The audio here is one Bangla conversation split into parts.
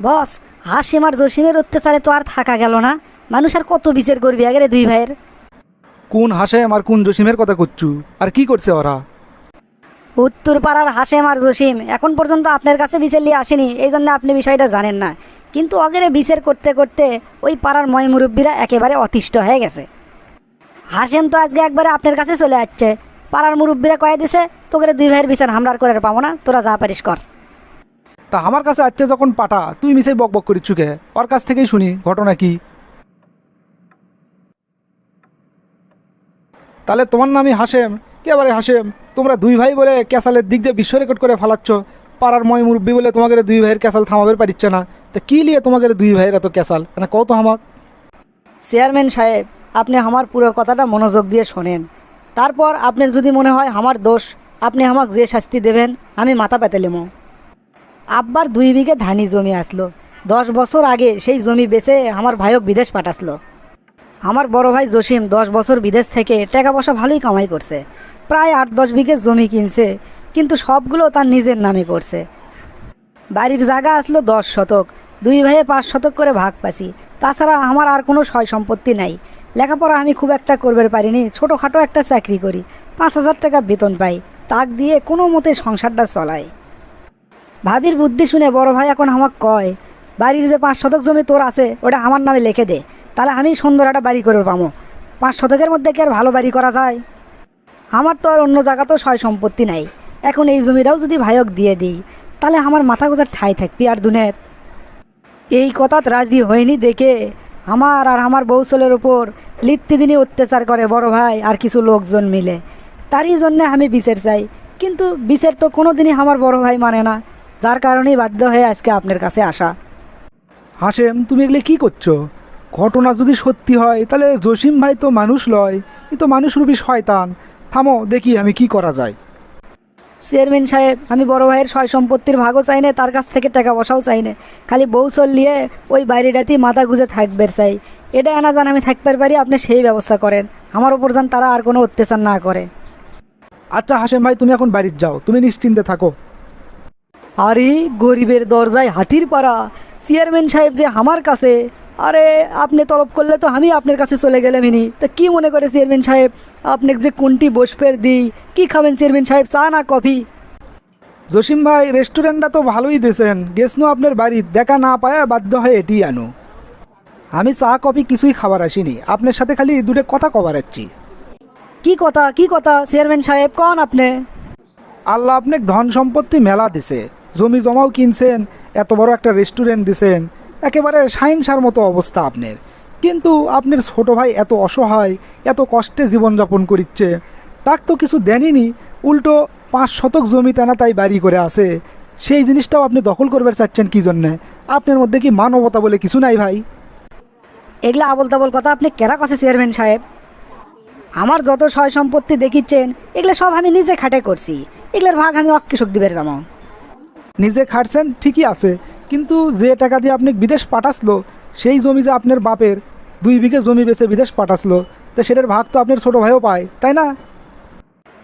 বস হাসিম আর জসিমের অত্যাচারে তো আর থাকা গেল না। মানুষ আর কত বিচার করবি আগে দুই ভাইয়ের? কোন হাসেম আর কোন জসিমের কথা করছু আর কি করছে ওরা? উত্তর পাড়ার হাসেম আর জসিম এখন পর্যন্ত আপনার কাছে বিচার নিয়ে আসেনি এই জন্য আপনি বিষয়টা জানেন না। কিন্তু অগেরে বিচার করতে করতে ওই পাড়ার ময় মুরব্বীরা একেবারে অতিষ্ঠ হয়ে গেছে। হাসেম তো আজকে একবারে আপনার কাছে চলে আসছে। পাড়ার মুরব্বীরা কয়ে দিছে তোকে দুই ভাইয়ের বিচার হামলার করে পাবো না তোরা যা পারিস কর। তা আমার কাছে আসছে যখন পাটা তুই মিশাই বক বক করিচ্ছু কে? ওর কাছ থেকেই শুনি, ঘটনা কি? তাহলে তোমার নামই হাসেম কে এবারে হাসেম তোমরা দুই ভাই বলে ক্যাসালের দিক দিয়ে বিশ্ব রেকর্ড করে ফালাচ্ছ। পাড়ার ময় মুরব্বী বলে তোমাকে দুই ভাইয়ের ক্যাসাল থামাবে পারিচ্ছে না। তা কি লিয়ে তোমাকে দুই ভাইয়ের এত ক্যাসাল? মানে কত হামাক চেয়ারম্যান সাহেব, আপনি আমার পুরো কথাটা মনোযোগ দিয়ে শোনেন। তারপর আপনার যদি মনে হয় আমার দোষ, আপনি আমাকে যে শাস্তি দেবেন, আমি মাথা পেতে নেব আব্বার দুই বিঘে ধানি জমি আসলো। দশ বছর আগে সেই জমি বেচে আমার ভাইও বিদেশ পাঠাসলো। আমার বড় ভাই জসিম দশ বছর বিদেশ থেকে টাকা পয়সা ভালোই কামাই করছে। প্রায় আট দশ বিঘে জমি কিনছে, কিন্তু সবগুলো তার নিজের নামে করছে। বাড়ির জায়গা আসলো দশ শতক, দুই ভাইয়ে পাঁচ শতক করে ভাগ পাছি তাছাড়া আমার আর কোনো সয় সম্পত্তি নাই। লেখাপড়া আমি খুব একটা করবে পারিনি, ছোটোখাটো একটা চাকরি করি, পাঁচ হাজার টাকা বেতন পাই। তাক দিয়ে কোনো মতে সংসারটা চলায়। ভাবির বুদ্ধি শুনে বড় ভাই এখন আমাকে কয়, বাড়ির যে পাঁচ শতক জমি তোর আছে, ওটা আমার নামে লিখে দে, তাহলে আমি সুন্দর একটা বাড়ি করে পাবো পাঁচ শতকের মধ্যে কি আর ভালো বাড়ি করা যায়? আমার তো আর অন্য জায়গাতেও সয় সম্পত্তি নাই। এখন এই জমিটাও যদি ভাইক দিয়ে দিই, তাহলে আমার মাথা গোজার ঠাই থাকবি আর দুনের এই কথাত রাজি হয়নি দেখে আমার আর আমার বৌসলের উপর লিত্তিদিনই অত্যাচার করে বড় ভাই আর কিছু লোকজন মিলে। তারই জন্যে আমি বিচার চাই, কিন্তু বিচার তো কোনো দিনই আমার বড় ভাই মানে না। যার কারণেই বাধ্য হয়ে আজকে আপনার কাছে আসা। হাসেম তুমি এগুলো কি করছ? ঘটনা যদি সত্যি হয় তাহলে জসিম ভাই তো মানুষ লয়। এ তো মানুষরূপী শয়তান। থামো দেখি আমি কি করা যায়। চেয়ারম্যান সাহেব আমি বড় ভাইয়ের সয় সম্পত্তির ভাগও চাই না তার কাছ থেকে টাকা পয়সাও চাই না। খালি বৌসল নিয়ে ওই বাইরেটাতেই মাথা গুজে থাকবে চাই। এটা আনা জান আমি থাকতে পারি আপনি সেই ব্যবস্থা করেন। আমার ওপর যান তারা আর কোনো অত্যাচার না করে। আচ্ছা হাসেম ভাই তুমি এখন বাড়ির যাও। তুমি নিশ্চিন্তে থাকো। আরে গরিবের দরজায় হাতির পাড়া। চেয়ারম্যান সাহেব যে আমার কাছে আরে আপনি তলব করলে তো আমি আপনার কাছে চলে গেলাম ইনি। তা কি মনে করে চেয়ারম্যান সাহেব? আপনাকে যে কোনটি বসফের দিই কি খাবেন চেয়ারম্যান সাহেব চা না কফি? জসিম ভাই রেস্টুরেন্টটা তো ভালোই দিয়েছেন। গেছনো আপনার বাড়ি দেখা না পায় বাধ্য হয়ে এটি আনো। আমি চা কফি কিছুই খাবার আসিনি। আপনার সাথে খালি দুটো কথা কবার আছি। কি কথা কি কথা চেয়ারম্যান সাহেব কন আপনি? আল্লাহ আপনাকে ধন সম্পত্তি মেলা দিছে। জমি জমাও কিনছেন, এত বড় একটা রেস্টুরেন্ট দিছেন, একেবারে সাইনসার মতো অবস্থা আপনার। কিন্তু আপনার ছোট ভাই এত অসহায়, এত কষ্টে জীবনযাপন করিচ্ছে, তাক তো কিছু দেনইনি উল্টো পাঁচ শতক জমি তেনা তাই বাড়ি করে আছে। সেই জিনিসটাও আপনি দখল করবার চাচ্ছেন কি জন্যে? আপনার মধ্যে কি মানবতা বলে কিছু নাই ভাই? এগুলা আবল তাবল কথা আপনি কেরা কাছে, চেয়ারম্যান সাহেব? আমার যত সয় সম্পত্তি দেখিচ্ছেন, এগুলো সব আমি নিজে খাটে করছি। এগুলোর ভাগ আমি অকৃষক দিবের যাব নিজে খাটছেন ঠিকই আছে। কিন্তু যে টাকা দিয়ে আপনি বিদেশ পাঠাসলো সেই জমি যে আপনার বাপের দুই বিঘে জমি বেছে বিদেশ পাঠাসলো তো সেটার ভাগ তো আপনার ছোট ভাইও পায় তাই না?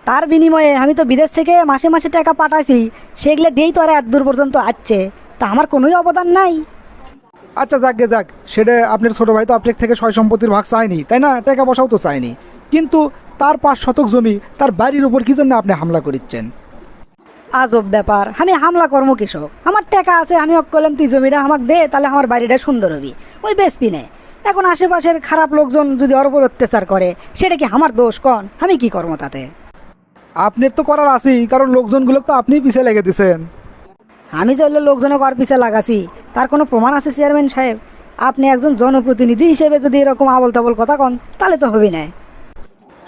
তার বিনিময়ে আমি তো বিদেশ থেকে মাসে মাসে টাকা পাঠাইছি সেগুলো দিয়েই তো আর এত দূর পর্যন্ত আসছে তা আমার কোনোই অবদান নাই। আচ্ছা যাক গে যাক সেটা আপনার ছোট ভাই তো আপনার থেকে সয় সম্পত্তির ভাগ চায়নি তাই না? টাকা পয়সাও তো চায়নি। কিন্তু তার পাঁচ শতক জমি তার বাড়ির উপর কি জন্য আপনি হামলা করিচ্ছেন? আজব ব্যাপার। আমি হামলা কর্ম কৃষক আমার টাকা আছে আমি অক করলাম তুই জমিটা আমাকে দে তাহলে আমার বাড়িটা সুন্দর হবি। ওই বেসপি নে। এখন আশেপাশের খারাপ লোকজন যদি ওর উপর অত্যাচার করে সেটা কি আমার দোষ কন? আমি কি কর্ম তাতে? আপনার তো করার আছেই কারণ লোকজনগুলো তো আপনিই পিছিয়ে লেগে দিছেন। আমি যে হলো লোকজনক ওর পিছে লাগাছি তার কোনো প্রমাণ আছে চেয়ারম্যান সাহেব? আপনি একজন জনপ্রতিনিধি হিসেবে যদি এরকম আবল তাবল কথা কন তাহলে তো হবি না।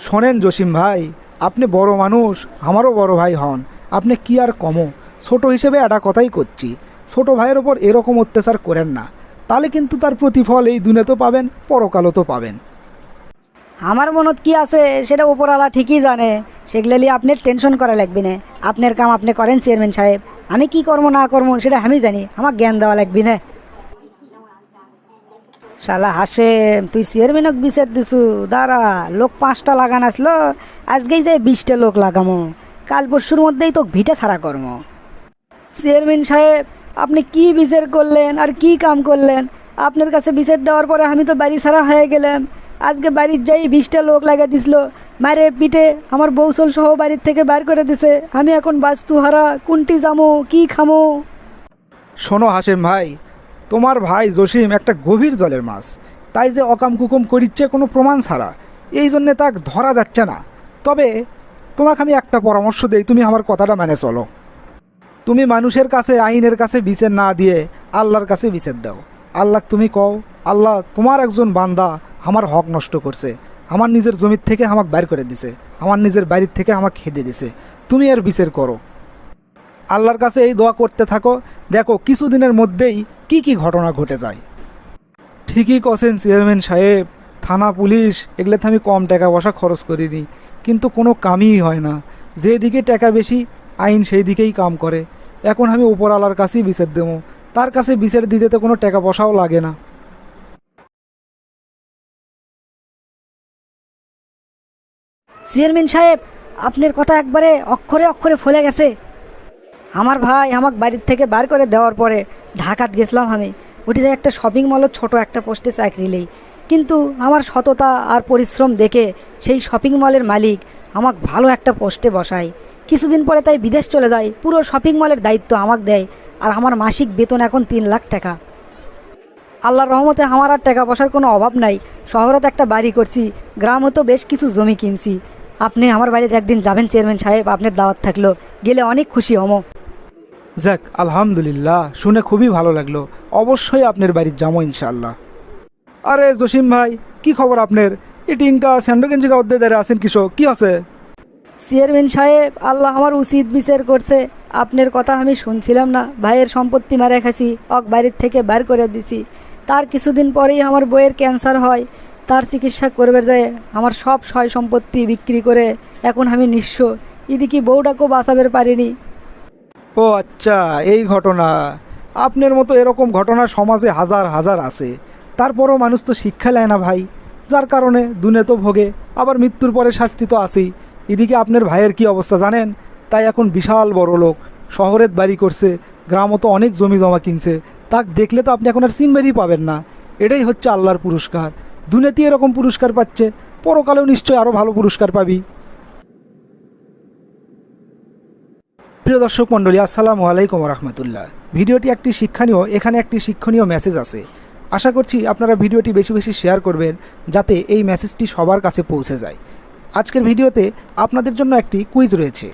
শোনেন জসিম ভাই আপনি বড় মানুষ আমারও বড় ভাই হন। আপনি কি আর কমো? ছোট হিসেবে একটা কথাই করছি। ছোট ভাইয়ের ওপর এরকম অত্যাচার করেন না। তাহলে কিন্তু তার প্রতিফল এই দুনে তো পাবেন, পরকালও তো পাবেন। আমার মনত কি আছে, সেটা উপরওয়ালা ঠিকই জানে। সেগুলো নিয়ে আপনার টেনশন করা লাগবে না। আপনার কাম আপনি করেন চেয়ারম্যান সাহেব। আমি কি কর্ম না কর্ম সেটা আমি জানি। আমার জ্ঞান দেওয়া লাগবে না। শালা হাসে, তুই চেয়ারম্যানক বিচার দিছু? দাঁড়া, লোক পাঁচটা লাগান আসলো। আজকেই যে বিশটা লোক লাগামো। কাল পরশুর মধ্যেই তো ভিটা ছাড়া কর্ম। চেয়ারম্যান সাহেব, আপনি কি বিচার করলেন আর কি কাম করলেন? আপনার কাছে বিচার দেওয়ার পরে আমি তো বাড়ি ছাড়া হয়ে গেলাম। আজকে বাড়ির যাই বিশটা লোক লাগা দিছিল, মারে পিঠে আমার বৌসল সহ বাড়ির থেকে বার করে দিছে। আমি এখন বাস্তু হারা কোনটি যামো কি খামো? শোনো হাসেম ভাই, তোমার ভাই জসিম একটা গভীর জলের মাছ। তাই যে অকাম কুকুম করিচ্ছে কোনো প্রমাণ ছাড়া। এই জন্যে তাক ধরা যাচ্ছে না। তবে তোমাকে আমি একটা পরামর্শ দেই, তুমি আমার কথাটা মেনে চলো। তুমি মানুষের কাছে, আইনের কাছে বিচার না দিয়ে আল্লাহর কাছে বিচার দাও। আল্লাহ, তুমি কও, আল্লাহ তোমার একজন বান্দা আমার হক নষ্ট করছে, আমার নিজের জমির থেকে আমাকে বাইর করে দিছে, আমার নিজের বাড়ির থেকে আমাকে খেদে দিছে। তুমি এর বিচার করো। আল্লাহর কাছে এই দোয়া করতে থাকো, দেখো কিছুদিনের মধ্যেই কি কি ঘটনা ঘটে যায়। ঠিকই কছেন চেয়ারম্যান সাহেব, থানা পুলিশ, এগুলোতে আমি কম টাকা পয়সা খরচ করিনি। কিন্তু কোনো কামই হয় না। যেদিকে টাকা বেশি, আইন সেই দিকেই কাম করে। এখন আমি উপরওয়ালার কাছেই বিচার দেবো। তার কাছে বিচার দিতে তো কোনো টাকা পয়সাও লাগে না। চেয়ারম্যান সাহেব, আপনার কথা একবারে অক্ষরে অক্ষরে ফলে গেছে। আমার ভাই আমাকে বাড়ির থেকে বার করে দেওয়ার পরে ঢাকাত গেছিলাম আমি। উঠে যায় একটা শপিং মলের ছোট একটা পোস্টে চাকরি নেই। কিন্তু আমার সততা আর পরিশ্রম দেখে সেই শপিং মলের মালিক আমাকে ভালো একটা পোস্টে বসায়। কিছুদিন পরে তাই বিদেশ চলে যায়। পুরো শপিং মলের দায়িত্ব আমাকে দেয় আর আমার মাসিক বেতন এখন তিন লাখ টাকা। আল্লাহর রহমতে আমার আর টাকা পয়সার কোনো অভাব নাই। শহরে তো একটা বাড়ি করছি, গ্রামে তো বেশ কিছু জমি কিনছি। আপনি আমার বাড়িতে একদিন যাবেন, চেয়ারম্যান সাহেব, আপনার দাওয়াত থাকল। গেলে অনেক খুশি হমো। যাক, আলহামদুলিল্লাহ, শুনে খুবই ভালো লাগল। অবশ্যই আপনার বাড়ির যাব ইনশাল্লাহ আরে জসিম ভাই কি খবর আপনার? এই টিঙ্কা স্যান্ডোগেঞ্জিকা অধ্যে দাঁড়িয়ে আছেন কৃষক কি আছে? চেয়ারম্যান সাহেব আল্লাহ আমার উচিত বিচার করছে। আপনার কথা আমি শুনছিলাম না। ভাইয়ের সম্পত্তি মারা খাইছি অক বাড়ির থেকে বার করে দিছি। তার কিছুদিন পরেই আমার বইয়ের ক্যান্সার হয়। তার চিকিৎসা করবে যায় আমার সব সয় সম্পত্তি বিক্রি করে এখন আমি নিঃস্ব। এদিকে বউটাকেও বাঁচাবে পারিনি। ও আচ্ছা এই ঘটনা। আপনার মতো এরকম ঘটনা সমাজে হাজার হাজার আছে। তারপরও মানুষ তো শিক্ষা নেয় না ভাই। যার কারণে দুনে তো ভোগে, আবার মৃত্যুর পরে শাস্তি তো আছেই। এদিকে আপনার ভাইয়ের কি অবস্থা জানেন? তাই এখন বিশাল বড় লোক। শহরের বাড়ি করছে, গ্রামও তো অনেক জমি জমা কিনছে। তাক দেখলে তো আপনি এখন আর সিনবারই পাবেন না। এটাই হচ্ছে আল্লাহর পুরস্কার। দুনেতি এরকম পুরস্কার পাচ্ছে, পরকালেও নিশ্চয়ই আরও ভালো পুরস্কার পাবি। প্রিয় দর্শক মণ্ডলী, আসসালামু আলাইকুম রহমতুল্লাহ। ভিডিওটি একটি শিক্ষণীয় এখানে একটি শিক্ষণীয় মেসেজ আছে। আশা করছি আপনারা ভিডিওটি বেশি বেশি শেয়ার করবেন যাতে এই মেসেজটি সবার কাছে পৌঁছে যায়। আজকের ভিডিওতে আপনাদের জন্য একটি কুইজ রয়েছে।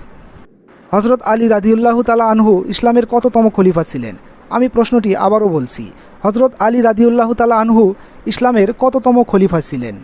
হজরত আলী রাদিউল্লাহ তালা আনহু ইসলামের কততম খলিফা ছিলেন? আমি প্রশ্নটি আবারও বলছি হজরত আলী রাদিউল্লাহ তালা আনহু ইসলামের কততম খলিফা ছিলেন?